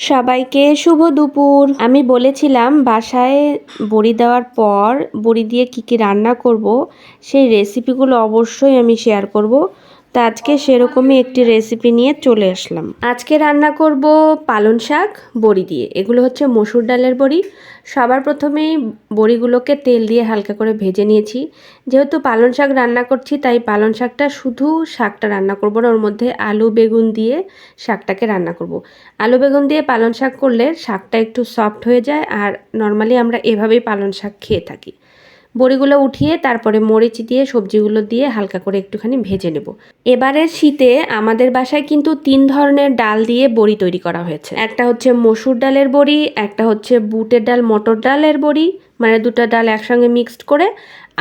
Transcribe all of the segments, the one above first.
সবাইকে শুভ দুপুর। আমি বলেছিলাম, বাসায় বড়ি দেওয়ার পর বড়ি দিয়ে কি কি রান্না করব, সেই রেসিপিগুলো অবশ্যই আমি শেয়ার করব। তা আজকে সেরকমই একটি রেসিপি নিয়ে চলে আসলাম। আজকে রান্না করব পালন শাক, বড়ি দিয়ে। এগুলো হচ্ছে মসুর ডালের বড়ি। সবার প্রথমেই বড়িগুলোকে তেল দিয়ে হালকা করে ভেজে নিয়েছি। যেহেতু পালন শাক রান্না করছি, তাই পালন শাকটা শুধু শাকটা রান্না করব না, ওর মধ্যে আলু বেগুন দিয়ে শাকটাকে রান্না করব। আলু বেগুন দিয়ে পালন শাক করলে শাকটা একটু সফট হয়ে যায়, আর নর্মালি আমরা এভাবেই পালন শাক খেয়ে থাকি। বড়িগুলো উঠিয়ে তারপরে মরিচ দিয়ে, সবজিগুলো দিয়ে হালকা করে একটুখানি ভেজে নেব। এবারের শীতে আমাদের বাসায় কিন্তু তিন ধরনের ডাল দিয়ে বড়ি তৈরি করা হয়েছে। একটা হচ্ছে মসুর ডালের বড়ি, একটা হচ্ছে বুটের ডাল, মটর ডালের বড়ি মানে দুটো ডাল একসঙ্গে মিক্সড করে,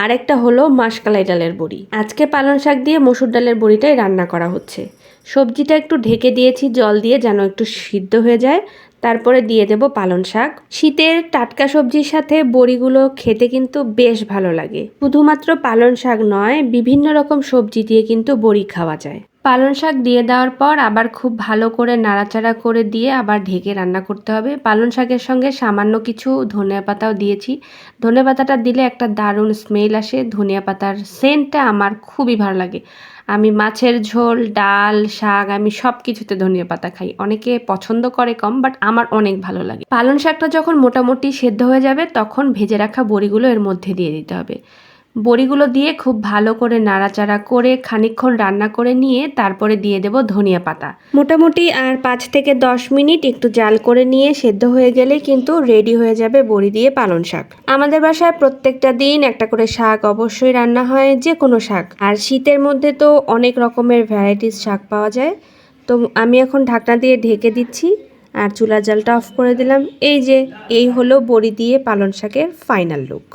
আরেকটা হলো মাসকালাই ডালের বড়ি। আজকে পালং শাক দিয়ে মসুর ডালের বড়িটাই রান্না করা হচ্ছে। সবজিটা একটু ঢেকে দিয়েছি, জল দিয়ে যেন একটু সিদ্ধ হয়ে যায় তারপরে দিয়ে দেব পালন শাক। শীতের টাটকা সবজির সাথে বড়িগুলো খেতে কিন্তু বেশ ভালো লাগে। শুধুমাত্র পালন শাক নয়, বিভিন্ন রকম সবজি দিয়ে কিন্তু বড়ি খাওয়া যায়। পালন শাক দিয়ে দেওয়ার পর আবার খুব ভালো করে নাড়াচাড়া করে দিয়ে আবার ঢেকে রান্না করতে হবে। পালং শাকের সঙ্গে সামান্য কিছু ধনিয়া পাতাও দিয়েছি। ধনিয়া পাতাটা দিলে একটা দারুণ স্মেল আসে। ধনিয়া পাতার সেন্টটা আমার খুবই ভালো লাগে। আমি মাছের ঝোল, ডাল, শাক, আমি সব কিছুতে ধনিয়া পাতা খাই। অনেকে পছন্দ করে কম বাট আমার অনেক ভালো লাগে। পালং শাকটা যখন মোটামুটি সেদ্ধ হয়ে যাবে, তখন ভেজে রাখা বড়িগুলো এর মধ্যে দিয়ে দিতে হবে। বড়িগুলো দিয়ে খুব ভালো করে নাড়াচাড়া করে খানিকক্ষণ রান্না করে নিয়ে তারপরে দিয়ে দেব ধনিয়া পাতা। মোটামুটি আর পাঁচ থেকে দশ মিনিট একটু জাল করে নিয়ে সেদ্ধ হয়ে গেলে কিন্তু রেডি হয়ে যাবে বড়ি দিয়ে পালন শাক। আমাদের বাসায় প্রত্যেকটা দিন একটা করে শাক অবশ্যই রান্না হয় যে কোনো শাক। আর শীতের মধ্যে তো অনেক রকমের ভ্যারাইটিস শাক পাওয়া যায়। তো আমি এখন ঢাকনা দিয়ে ঢেকে দিচ্ছি আর চুলা জালটা অফ করে দিলাম। এই যে, এই হলো বড়ি দিয়ে পালন শাকের ফাইনাল লুক